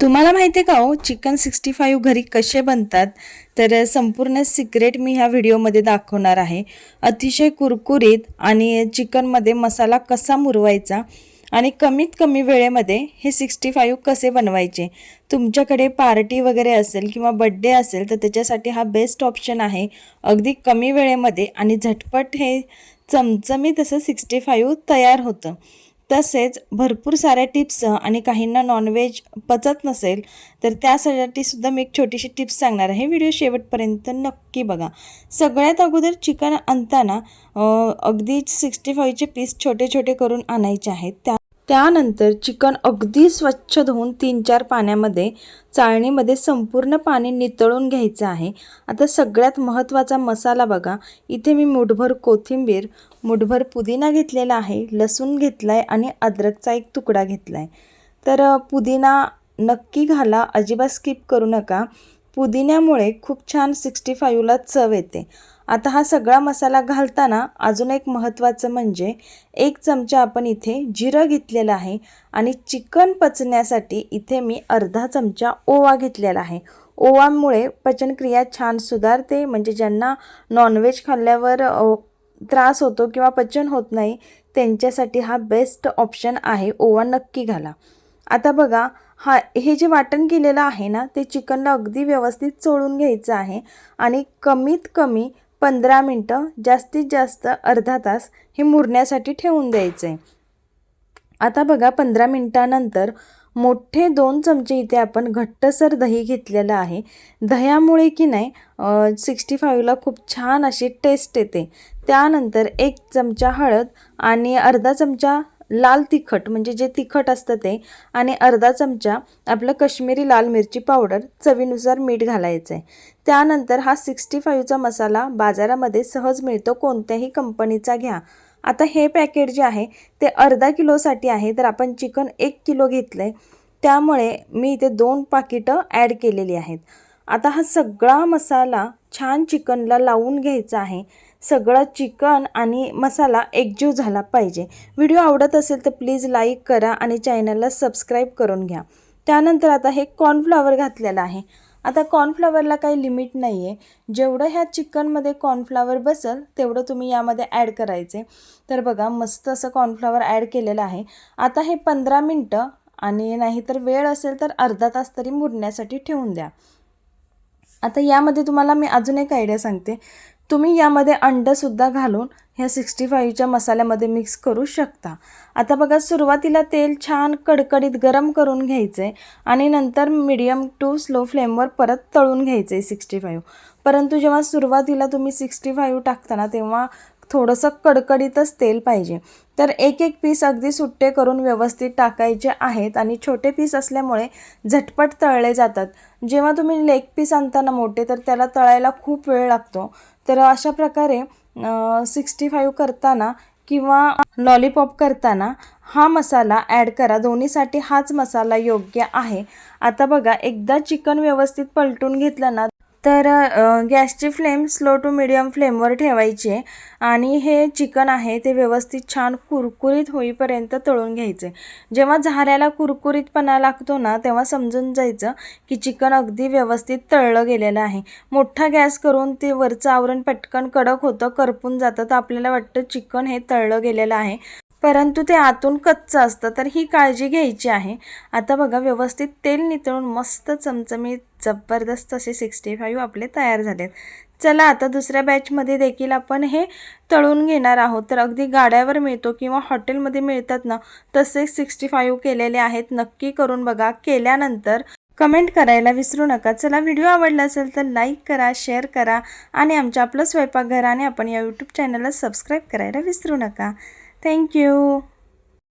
तुम्हाला माहिती आहे का हो चिकन सिक्स्टी फाईव्ह घरी कसे बनतात? तर संपूर्ण सिक्रेट मी ह्या व्हिडिओमध्ये दाखवणार आहे. अतिशय कुरकुरीत आणि चिकनमध्ये मसाला कसा मुरवायचा आणि कमीत कमी वेळेमध्ये हे सिक्स्टी फाईव्ह कसे बनवायचे? तुमच्याकडे पार्टी वगैरे असेल किंवा बड्डे असेल तर त्याच्यासाठी हा बेस्ट ऑप्शन आहे. अगदी कमी वेळेमध्ये आणि झटपट हे चमचमीत असं सिक्स्टी फाईव्ह तयार होतं. तसेच भरपूर साऱ्या टिप्स आणि काहींना नॉनव्हेज पचत नसेल तर त्यासाठी सुद्धा मी एक छोटीशी टिप्स सांगणार आहे. व्हिडिओ शेवटपर्यंत नक्की बघा. सगळ्यात अगोदर चिकन आणताना अगदीच अगदी सिक्स्टी फाईव्हचे पीस छोटे छोटे करून आणायचे आहेत. त्या त्यानंतर चिकन अगदी स्वच्छ धुवून तीन चार पाण्यामध्ये चाळणीमध्ये संपूर्ण पाणी नितळून घ्यायचं आहे. आता सगळ्यात महत्त्वाचा मसाला बघा. इथे मी मुठभर कोथिंबीर मुठभर पुदिना घेतलेला आहे लसूण घेतला आहे आणि अद्रकचा एक तुकडा घेतला आहे तर पुदिना नक्की घाला अजिबात स्किप करू नका. पुदिन्यामुळे खूप छान सिक्स्टी फाईव्हला चव येते. आता हा सगळा मसाला घालताना अजून एक महत्त्वाचं म्हणजे एक चमचा आपण इथे जिरं घेतलेलं आहे आणि चिकन पचण्यासाठी इथे मी अर्धा चमचा ओवा घेतलेला आहे. ओवामुळे पचनक्रिया छान सुधारते म्हणजे ज्यांना नॉनव्हेज खाल्ल्यावर त्रास होतो किंवा पचन होत नाही त्यांच्यासाठी हा बेस्ट ऑप्शन आहे. ओवा नक्की घाला. आता बघा हा हे जे वाटण केलेलं आहे ना ते चिकनला अगदी व्यवस्थित चोळून घ्यायचं आहे आणि कमीत कमी पंधरा मिनटं जास्तीत जास्त अर्धा तास हे मुरण्यासाठी ठेवून द्यायचं आहे आता बघा पंधरा मिनटानंतर मोठे दोन चमचे इथे आपण घट्टसर दही घेतलेलं आहे. दह्यामुळे की नाही सिक्स्टी फाईव्हला खूप छान अशी टेस्ट येते. त्यानंतर एक चमचा हळद आणि अर्धा चमचा लाल तिखट म्हणजे जे तिखट असतं ते आणि अर्धा चमचा आपलं कश्मीरी लाल मिरची पावडर चवीनुसार मीठ घालायचं आहे. त्यानंतर हा सिक्स्टी फाईव्हचा मसाला बाजारामध्ये सहज मिळतो कोणत्याही कंपनीचा घ्या. आता हे पॅकेट जे आहे ते अर्धा किलोसाठी आहे तर आपण चिकन एक किलो घेतलं आहे त्यामुळे मी इथे दोन पाकिटं ॲड केलेली आहेत. आता हा सगळा मसाला छान चिकनला लावून घ्यायचा आहे. सगळं चिकन आणि मसाला एकजीव झाला पाहिजे. व्हिडिओ आवडत असेल तर प्लीज लाईक करा आणि चॅनलला सबस्क्राईब करून घ्या. त्यानंतर आता हे कॉर्नफ्लॉवर घातलेलं आहे. आता कॉर्नफ्लॉवरला काही लिमिट नाही आहे जेवढं ह्या चिकनमध्ये कॉर्नफ्लॉवर बसेल तेवढं तुम्ही यामध्ये ॲड करायचे. तर बघा मस्त असं कॉर्नफ्लॉवर ॲड केलेलं आहे. आता हे पंधरा मिनटं आणि नाहीतर वेळ असेल तर अर्धा तास तरी मुरण्यासाठी ठेवून द्या. आता यामध्ये तुम्हाला मी अजून एक आयडिया सांगते. तुम्ही यामध्ये अंडंसुद्धा घालून ह्या सिक्स्टी फाईव्हच्या मसाल्यामध्ये मिक्स करू शकता. आता बघा सुरुवातीला तेल छान कडकडीत गरम करून घ्यायचं आहे आणि नंतर मिडियम टू स्लो फ्लेमवर परत तळून घ्यायचं आहे सिक्स्टी फाईव्ह परंतु जेव्हा सुरुवातीला तुम्ही सिक्स्टी फाईव्ह टाकताना तेव्हा थोडंसं कडकडीतच तेल पाहिजे. तर एक एक पीस अगदी सुट्टे करून व्यवस्थित टाकायचे आहेत आणि छोटे पीस असल्यामुळे झटपट तळले जातात. जेव्हा तुम्ही लेग पीस आणताना मोठे तर त्याला तळायला खूप वेळ लागतो. तर अशा प्रकारे सिक्स्टी फाईव्ह करताना किंवा लॉलीपॉप करताना हा मसाला ॲड करा. दोन्हीसाठी हाच मसाला योग्य आहे. आता बघा एकदा चिकन व्यवस्थित पलटून घेतलं ना तर गॅसची फ्लेम स्लो टू मिडियम फ्लेमवर ठेवायची आहे आणि हे चिकन आहे ते व्यवस्थित छान कुरकुरीत होईपर्यंत तळून घ्यायचे. जेव्हा झाऱ्याला कुरकुरीतपणा लागतो ना तेव्हा समजून जायचं की चिकन अगदी व्यवस्थित तळलं गेलेलं आहे. मोठा गॅस करून ते वरचं आवरण पटकन कडक होतं करपून जातं तर आपल्याला वाटतं चिकन हे तळलं गेलेलं आहे. परंतु ते आतून कच्चं असतं. तर ही काळजी घ्यायची आहे. आता बघा व्यवस्थित तेल नितळून मस्त चमचमीत जबरदस्त असे सिक्स्टी फाईव्ह आपले तयार झालेत. चला आता दुसऱ्या बॅचमध्ये देखील आपण हे तळून घेणार आहोत. तर अगदी गाड्यावर मिळतो किंवा हॉटेलमध्ये मिळतात ना तसे सिक्स्टी फाईव्ह केलेले आहेत. नक्की करून बघा. केल्यानंतर कमेंट करायला विसरू नका. चला व्हिडिओ आवडला असेल तर लाईक करा शेअर करा आणि आमच्या आपलं स्वयंपाकघराने आपण या यूट्यूब चॅनलला सबस्क्राईब करायला विसरू नका. Thank you.